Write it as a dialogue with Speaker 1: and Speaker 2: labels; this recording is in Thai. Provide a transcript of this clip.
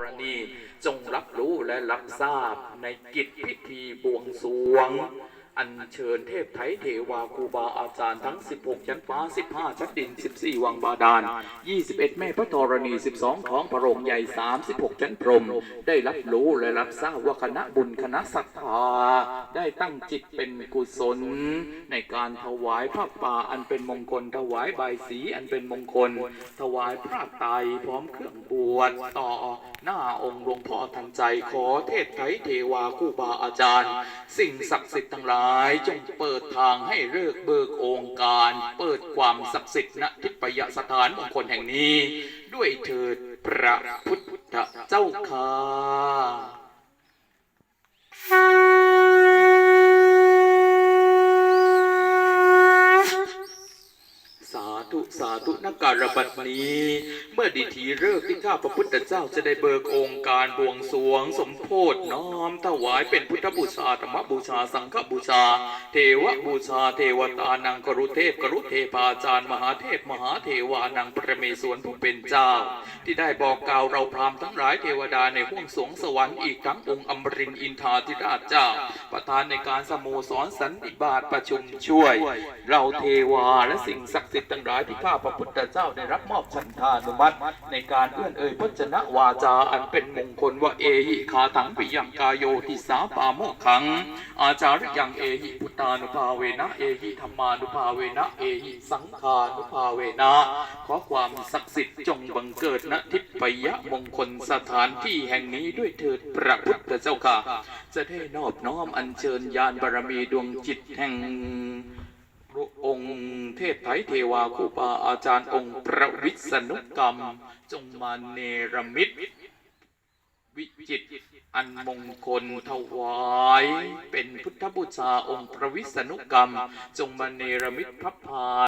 Speaker 1: รณีจงรับรู้และรับทราบในกิจพิธีบวงสรวง อัญเชิญเทพไทยเทวาครูบาอาจารย์ทั้ง 16 ชั้นฟ้า 15 ชั้นดิน 14 วังบาดาล 21 แม่พระธรณี 12ของพระโรงใหญ่ 36 ชั้นพรม ได้รับรู้และรับทราบว่าคณะบุญคณะศรัทธา ได้ตั้งจิตเป็นกุศล ในการถวายพระป่าอันเป็นมงคล ถวายใบยสีอันเป็นมงคล ถวายพระไตรพร้อมเครื่องบวชต่อหน้าองค์หลวงพ่อทันใจขอเทศไทยเทวาคูบาอาจารย์ สิ่งศักดิ์สิทธิ์ทั้งหลายจงเปิดทางให้เลิกเบิกองค์การ เปิดความศักดิ์สิทธิ์ณทิพยสถานมงคลแห่งนี้ ด้วยเถิดพระพุทธเจ้าค่ะ สาธุสาธุนักการบัดนี้ เมื่อดิถีเลิกที่ข้าพระพุทธเจ้าจะได้เบิกองค์การบวงสรวง สมโพธน้อมถวายเป็นพุทธบูชาธรรมบูชาสังฆบูชา เทวบูชาเทวตานังกรุเทพกรุเทพาจารย์มหาเทพมหาเทวานังพระเมศวรผู้เป็นเจ้า ที่ได้บอกกล่าวเราพรามทั้งหลายเทวดาในห้วงสวงสวรรค์อีกทั้งองค์อมรินอินทาธิราชเจ้า ประธานในการสโมสรสันติบาตประชุมช่วย เราเทวาและสิ่งศักดิ์สิทธิ์ทั้งหลายที่ข้าพระพุทธเจ้าได้รับมอบฉันทานุมัติ ในการเอื้อนเอ่ยพจนวาจาอันเป็นมงคลว่าเอหิคาถังปิยังกายโยติสาปาโมกขัง อาจาริยังเอหิพุทธานุภาเวนะเอหิธรรมานุภาเวนะเอหิสังฆานุภาเวนะขอความศักดิ์สิทธิ์จงบังเกิดณทิพยมงคลสถานที่แห่งนี้ด้วยเถิดพระพุทธเจ้าค่ะ จะได้นอบน้อมอัญเชิญญาณบารมีดวงจิตแห่งพระองค์ เทพไทยเทวาคูปาอาจารย์องค์พระวิษณุกรรม จงมาเนรมิตวิจิตอันมงคลถวาย เป็นพุทธบูชาองค์พระวิษณุกรรม จงมาเนรมิตพระพา